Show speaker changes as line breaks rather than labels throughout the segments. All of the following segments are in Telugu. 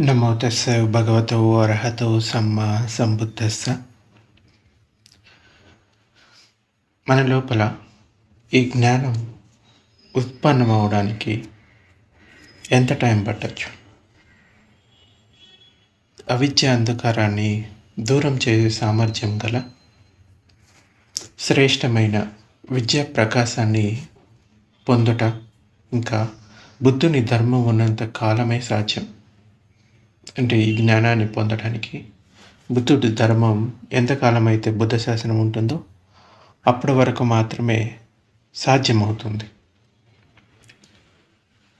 నమో తస్స భగవతో అర్హతో సమ్మ సంబుద్ధస్స మన లోపల ఈ జ్ఞానం ఉత్పన్నమవడానికి ఎంత టైం పట్టచ్చు? అవిద్య అంధకారాన్ని దూరం చేసే సామర్థ్యం గల శ్రేష్టమైన విద్యా ప్రకాశాన్ని పొందుట ఇంకా బుద్ధుని ధర్మం ఉన్నంత కాలమే సాధ్యం. అంటే ఈ జ్ఞానాన్ని పొందడానికి బుద్ధుడి ధర్మం ఎంతకాలం అయితే బుద్ధ శాసనం ఉంటుందో అప్పటి వరకు మాత్రమే సాధ్యమవుతుంది.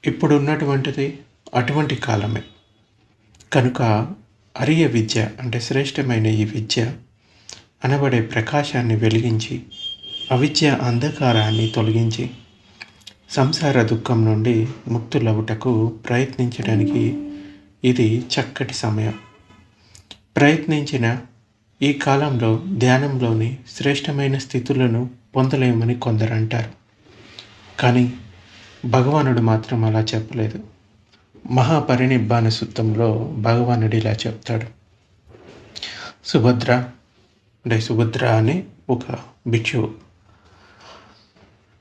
ఇప్పుడు ఉన్నటువంటిది అటువంటి కాలమే. కనుక అరియ విద్య అంటే శ్రేష్టమైన ఈ విద్య అనబడే ప్రకాశాన్ని వెలిగించి అవిద్య అంధకారాన్ని తొలగించి సంసార దుఃఖం నుండి ముక్తులవుటకు ప్రయత్నించడానికి ఇది చక్కటి సమయం. ప్రయత్నించిన ఈ కాలంలో ధ్యానంలోని శ్రేష్టమైన స్థితులను పొందలేమని కొందరు అంటారు. కానీ భగవానుడు మాత్రం అలా చెప్పలేదు. మహాపరినిబ్బాన సూత్రంలో భగవానుడు ఇలా చెప్తాడు. సుభద్ర అంటే సుభద్ర అనే ఒక భిక్షువు.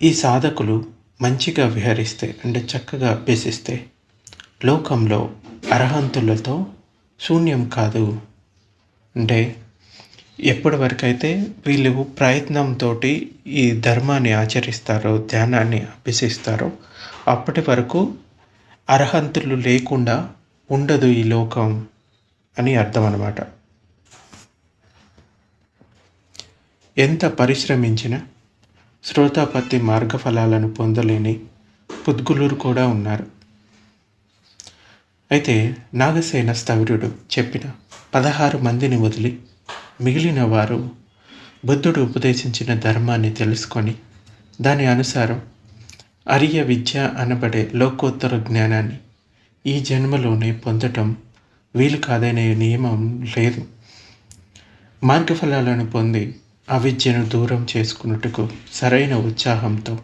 ఈ సాధకులు మంచిగా విహరిస్తే అంటే చక్కగా అభ్యసిస్తే లోకంలో అర్హంతులతో శూన్యం కాదు. అంటే ఎప్పటివరకైతే వీళ్ళు ప్రయత్నంతో ఈ ధర్మాన్ని ఆచరిస్తారో ధ్యానాన్ని అభ్యసిస్తారో అప్పటి వరకు అర్హంతులు లేకుండా ఉండదు ఈ లోకం అని అర్థం అన్నమాట ఎంత పరిశ్రమించినా శ్రోతాపత్తి మార్గఫలాలను పొందలేని పుద్గులూరు కూడా ఉన్నారు. అయితే నాగసేన స్థవిరుడు చెప్పిన పదహారు మందిని వదిలి మిగిలిన వారు బుద్ధుడు ఉపదేశించిన ధర్మాన్ని తెలుసుకొని దాని అనుసారం అరియ విద్య అనబడే లోకోత్తర జ్ఞానాన్ని ఈ జన్మలోనే పొందటం వీలు కాదనే నియమం లేదు. మార్గఫలాలను పొంది అవిద్యను దూరం చేసుకున్నట్టుకు సరైన ఉత్సాహంతో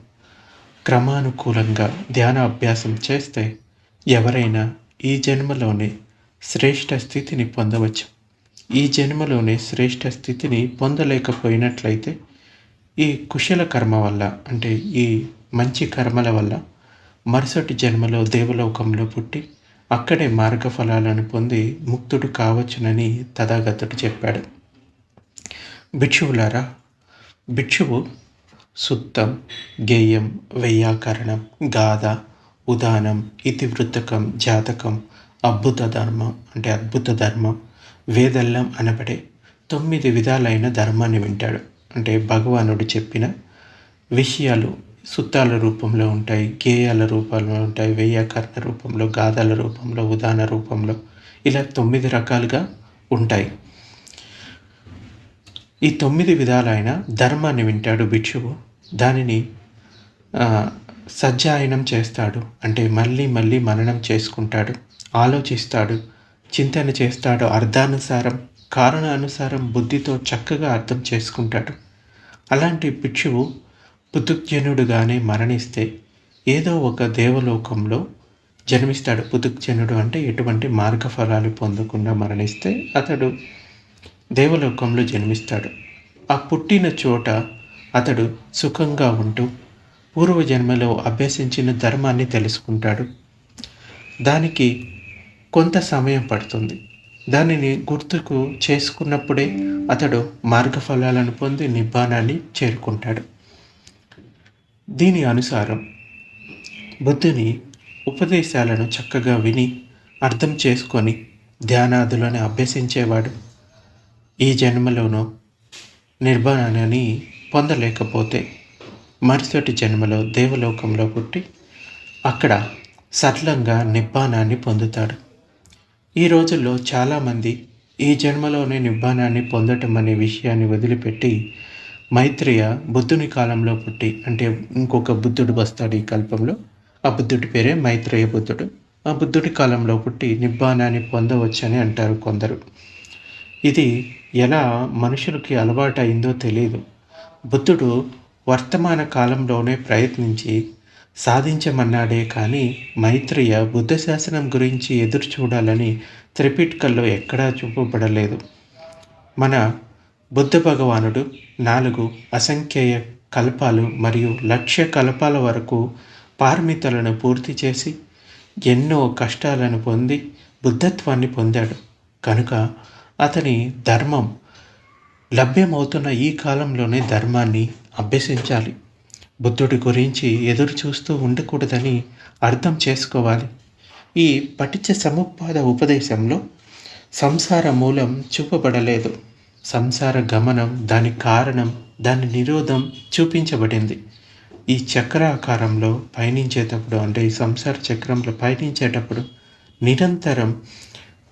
క్రమానుకూలంగా ధ్యాన అభ్యాసం చేస్తే ఎవరైనా ఈ జన్మలోనే శ్రేష్ట స్థితిని పొందవచ్చు. ఈ జన్మలోనే శ్రేష్ట స్థితిని పొందలేకపోయినట్లయితే ఈ కుశల కర్మ వల్ల అంటే ఈ మంచి కర్మల వల్ల మరుసటి జన్మలో దేవలోకంలో పుట్టి అక్కడే మార్గఫలాలను పొంది ముక్తుడు కావచ్చునని తథాగతుడు చెప్పాడు. భిక్షువులారా భిక్షువు సుత్తం గేయం వెయ్యాకరణం గాథ ఉదానం ఇతివృత్తకం జాతకం అద్భుత ధర్మం అంటే అద్భుత ధర్మం వేదల్లం అనబడే తొమ్మిది విధాలైన ధర్మాన్ని వింటాడు. అంటే భగవానుడు చెప్పిన విషయాలు సుత్తాల రూపంలో ఉంటాయి గేయాల రూపంలో ఉంటాయి వెయ్యాకరణ రూపంలో గాథల రూపంలో ఉదాహరణ రూపంలో ఇలా తొమ్మిది రకాలుగా ఉంటాయి. ఈ తొమ్మిది విధాలైన ధర్మాన్ని వింటాడు భిక్షువు. దానిని సజ్జాయనం చేస్తాడు. అంటే మళ్ళీ మళ్ళీ మననం చేసుకుంటాడు. ఆలోచిస్తాడు. చింతన చేస్తాడు అర్థానుసారం కారణానుసారం బుద్ధితో చక్కగా అర్థం చేసుకుంటాడు. అలాంటి భిక్షువు పుతుక్జనుడుగానే మరణిస్తే ఏదో ఒక దేవలోకంలో జన్మిస్తాడు. పుతుక్జనుడు అంటే ఎటువంటి మార్గఫలాలు పొందకుండా మరణిస్తే అతడు దేవలోకంలో జన్మిస్తాడు. ఆ పుట్టిన చోట అతడు సుఖంగా ఉంటూ పూర్వజన్మలో అభ్యసించిన ధర్మాన్ని తెలుసుకుంటాడు. దానికి కొంత సమయం పడుతుంది. దానిని గుర్తుకు చేసుకున్నప్పుడే అతడు మార్గఫలాలను పొంది నిబ్బానాన్ని చేరుకుంటాడు. దీని అనుసారం బుద్ధుని ఉపదేశాలను చక్కగా విని అర్థం చేసుకొని ధ్యానాదులను అభ్యసించేవాడు. ఈ జన్మలోనూ నిర్బాణాన్ని పొందలేకపోతే మరుసటి జన్మలో దేవలోకంలో పుట్టి అక్కడ సరళంగా నిబ్బానాన్ని పొందుతాడు. ఈ రోజుల్లో చాలామంది ఈ జన్మలోనే నిబ్బానాన్ని పొందటం అనే విషయాన్ని వదిలిపెట్టి మైత్రేయ బుద్ధుని కాలంలో పుట్టి అంటే ఇంకొక బుద్ధుడు వస్తాడు ఈ కల్పంలో. ఆ బుద్ధుడి పేరే మైత్రేయ బుద్ధుడు. ఆ బుద్ధుడి కాలంలో పుట్టి నిబ్బానాన్ని పొందవచ్చని అంటారు కొందరు. ఇది ఎలా మనుషులకి అలవాటు అయిందో తెలియదు బుద్ధుడు వర్తమాన కాలంలోనే ప్రయత్నించి సాధించమన్నాడే కానీ మైత్రేయ బుద్ధ శాసనం గురించి ఎదురు చూడాలని త్రిపిట్కల్లో ఎక్కడా చూపబడలేదు. మన బుద్ధ భగవానుడు నాలుగు అసంఖ్యేయ కల్పాలు మరియు లక్ష్య కల్పాల వరకు పార్మితలను పూర్తి చేసి ఎన్నో కష్టాలను పొంది బుద్ధత్వాన్ని పొందాడు. కనుక అతని ధర్మం లభ్యమవుతున్న ఈ కాలంలోనే ధర్మాన్ని అభ్యసించాలి. బుద్ధుడి గురించి ఎదురు చూస్తూ ఉండకూడదని అర్థం చేసుకోవాలి. ఈ పటిచ సముపాద ఉపదేశంలో సంసార మూలం చూపబడలేదు. సంసార గమనం దాని కారణం దాని నిరోధం చూపించబడింది. ఈ చక్రాకారంలో పయనించేటప్పుడు అంటే ఈ సంసార చక్రంలో పయనించేటప్పుడు నిరంతరం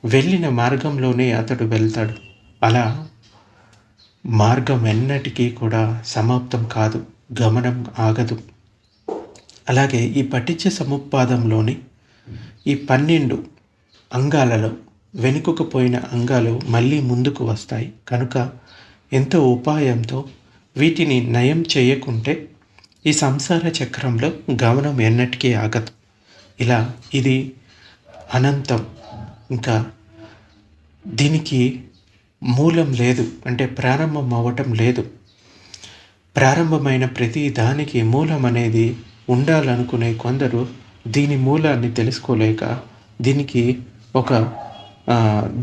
వెళ్ళిన మార్గంలోనే అతడు వెళ్తాడు. అలా మార్గం ఎన్నటికీ కూడా సమాప్తం కాదు గమనం ఆగదు. అలాగే ఈ పటిచ్చ సముపాదంలోని ఈ పన్నెండు అంగాలలో వెనుకకు పోయిన అంగాలు మళ్ళీ ముందుకు వస్తాయి. కనుక ఎంతో ఉపాయంతో వీటిని నయం చేయకుంటే ఈ సంసార చక్రంలో గమనం ఎన్నటికీ ఆగదు. ఇలా ఇది అనంతం. ఇంకా దీనికి మూలం లేదు అంటే ప్రారంభం అవ్వటం లేదు. ప్రారంభమైన ప్రతి దానికి మూలం అనేది ఉండాలనుకునే కొందరు దీని మూలాన్ని తెలుసుకోలేక దీనికి ఒక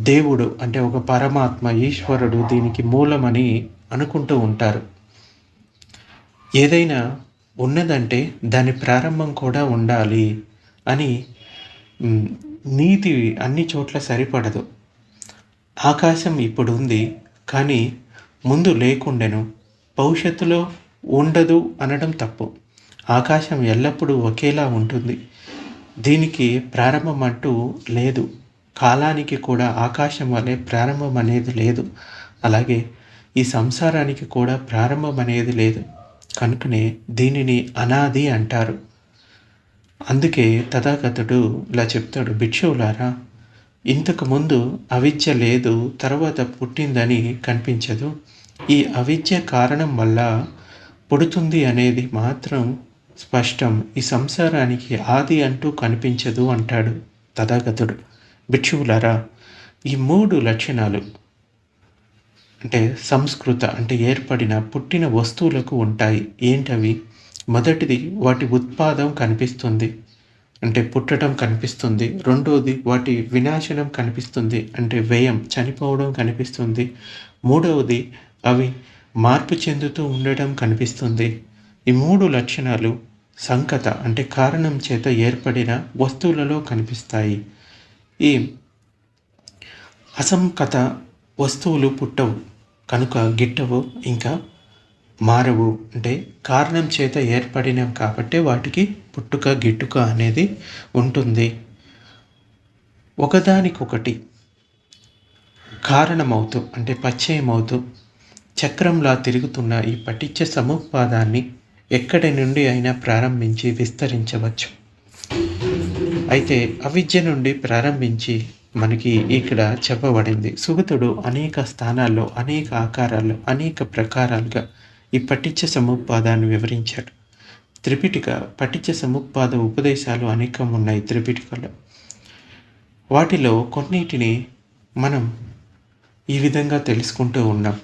దేవుడు అంటే ఒక పరమాత్మ ఈశ్వరుడు దీనికి మూలమని అనుకుంటూ ఉంటారు. ఏదైనా ఉన్నదంటే దాని ప్రారంభం కూడా ఉండాలి అని నీతి అన్ని చోట్ల సరిపడదు. ఆకాశం ఇప్పుడు ఉంది కానీ ముందు లేకుండెను. భవిష్యత్తులో ఉండదు అనడం తప్పు. ఆకాశం ఎల్లప్పుడూ ఒకేలా ఉంటుంది. దీనికి ప్రారంభం అంటూ లేదు. కాలానికి కూడా ఆకాశం వలె ప్రారంభం అనేది లేదు. అలాగే ఈ సంసారానికి కూడా ప్రారంభం అనేది లేదు. కనుకనే దీనిని అనాది అంటారు. అందుకే తథాగతుడు ఇలా చెప్తాడు భిక్షువులారా ఇంతకు ముందు అవిద్య లేదు తర్వాత పుట్టిందని కనిపించదు. ఈ అవిద్య కారణం వల్ల పుడుతుంది అనేది మాత్రం స్పష్టం. ఈ సంసారానికి ఆది అంటూ కనిపించదు అంటాడు తథాగతుడు భిక్షువులారా ఈ మూడు లక్షణాలు అంటే సంస్కృత అంటే ఏర్పడిన పుట్టిన వస్తువులకు ఉంటాయి. ఏంటవి? మొదటిది వాటి ఉత్పాదం కనిపిస్తుంది. అంటే పుట్టడం కనిపిస్తుంది. రెండవది వాటి వినాశనం కనిపిస్తుంది. అంటే వ్యయం చనిపోవడం కనిపిస్తుంది. మూడవది అవి మార్పు చెందుతూ ఉండడం కనిపిస్తుంది. ఈ మూడు లక్షణాలు సంకత అంటే కారణం చేత ఏర్పడిన వస్తువులలో కనిపిస్తాయి. ఈ అసంకత వస్తువులు పుట్టవు కనుక గిట్టవు ఇంకా మారవు అంటే కారణం చేత ఏర్పడినవి కాబట్టి వాటికి పుట్టుక గిట్టుక అనేది ఉంటుంది. ఒకదానికొకటి కారణమవుతూ అంటే పచ్చయమవుతూ చక్రంలా తిరుగుతున్న ఈ పటిచ్చ సముపాదాన్ని ఎక్కడి నుండి అయినా ప్రారంభించి విస్తరించవచ్చు. అయితే అవిద్య నుండి ప్రారంభించి మనకి ఇక్కడ చెప్పబడింది. సుగతుడు అనేక స్థానాల్లో అనేక ఆకారాల్లో అనేక ప్రకారాలుగా ఈ పఠిత్య సముపాదాన్ని వివరించాడు. త్రిపిటిక పఠిత్య సముపాద ఉపదేశాలు అనేకం ఉన్నాయి త్రిపిటికలో. వాటిలో కొన్నిటిని మనం ఈ విధంగా తెలుసుకుంటూ ఉన్నాం.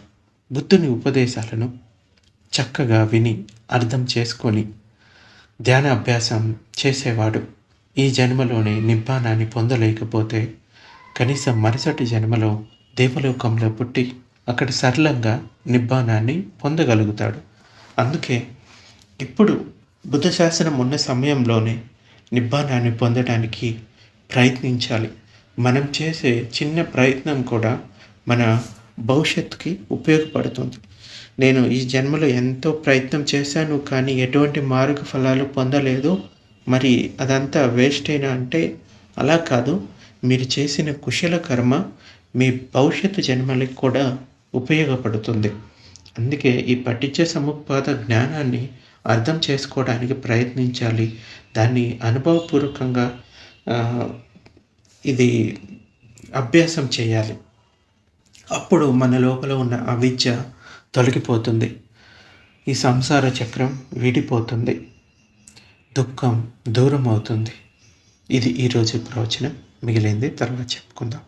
బుద్ధుని ఉపదేశాలను చక్కగా విని అర్థం చేసుకొని ధ్యాన అభ్యాసం చేసేవాడు. ఈ జన్మలోనే నిబ్బానాన్ని పొందలేకపోతే కనీసం మరుసటి జన్మలో దేవలోకంలో పుట్టి అక్కడ సరళంగా నిబ్బానాన్ని పొందగలుగుతాడు. అందుకే ఇప్పుడు బుద్ధ శాసనం ఉన్న సమయంలోనే నిబ్బానాన్ని పొందడానికి ప్రయత్నించాలి. మనం చేసే చిన్న ప్రయత్నం కూడా మన భవిష్యత్తుకి ఉపయోగపడుతుంది. నేను ఈ జన్మలో ఎంతో ప్రయత్నం చేశాను కానీ ఎటువంటి మార్గ ఫలాలు పొందలేదు. మరి అదంతా వేస్ట్ అయినా అంటే అలా కాదు. మీరు చేసిన కుశల కర్మ మీ భవిష్యత్తు జన్మలకు కూడా ఉపయోగపడుతుంది. అందుకే ఈ పఠించే సముపాద జ్ఞానాన్ని అర్థం చేసుకోవడానికి ప్రయత్నించాలి. దాన్ని అనుభవపూర్వకంగా ఇది అభ్యాసం చేయాలి. అప్పుడు మన లోపల ఉన్న అవిద్య తొలగిపోతుంది. ఈ సంసార చక్రం వీడిపోతుంది. దుఃఖం దూరం అవుతుంది ఇది ఈరోజు ప్రవచనం. మిగిలింది తర్వాత చెప్పుకుందాం.